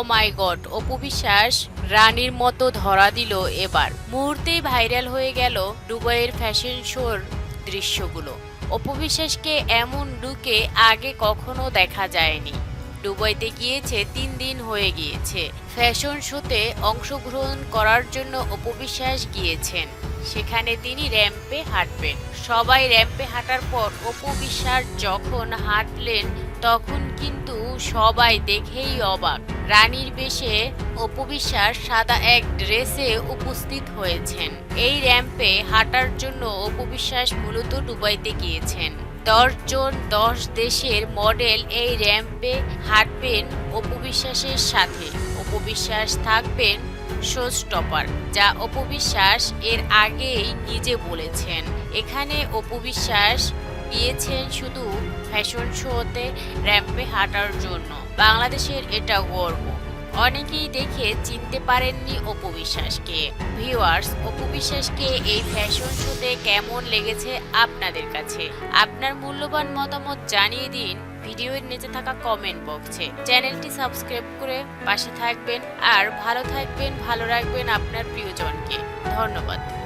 মাই god, Apu Biswas রানীর মতো ধরা দিল এবার। মুহূর্তেই ভাইরাল হয়ে গেল দুবাইয়ের ফ্যাশন শোর দৃশ্যগুলো। অপু বিশ্বাসকে এমন লুকে আগে কখনো দেখা যায়নি। দুবাইতে গিয়েছে, তিন দিন হয়ে গিয়েছে। ফ্যাশন শোতে অংশগ্রহণ করার জন্য অপবিশ্বাস গিয়েছেন। সেখানে তিনি র্যাম্পে হাঁটবেন। সবাই র্যাম্পে হাঁটার পর অপবিশ্বাস যখন হাঁটলেন, তখন কিন্তু সবাই দেখেই অবাক। রানীর বেশে অপবিশ্বাস সাদা এক ড্রেসে উপস্থিত হয়েছেন। এই র্যাম্পে হাঁটার জন্য অপবিশ্বাস মূলত দুবাইতে গিয়েছেন। দশ জন দশ দেশের মডেল এই র্যাম্পে হাঁটবেন অপবিশ্বাসের সাথে। অপবিশ্বাস থাকবেন শো স্টপার যা অপবিশ্বাস এর আগেই নিজে বলেছেন। এখানে অপবিশ্বাস গিয়েছেন শুধু ফ্যাশন শোতে র্যাম্পে হাঁটার জন্য। বাংলাদেশের এটা গর্ব। অনেকেই দেখে চিনতে পারেননি অপু অপবিশ্বাসকে ভিউয়ার্স অপবিশ্বাসকে এই ফ্যাশন শোতে কেমন লেগেছে আপনাদের কাছে? আপনার মূল্যবান মতামত জানিয়ে দিন ভিডিওর নিচে থাকা কমেন্ট বক্সে চ্যানেলটি সাবস্ক্রাইব করে পাশে থাকবেন আর ভালো থাকবেন, ভালো রাখবেন আপনার প্রিয়জনকে। ধন্যবাদ।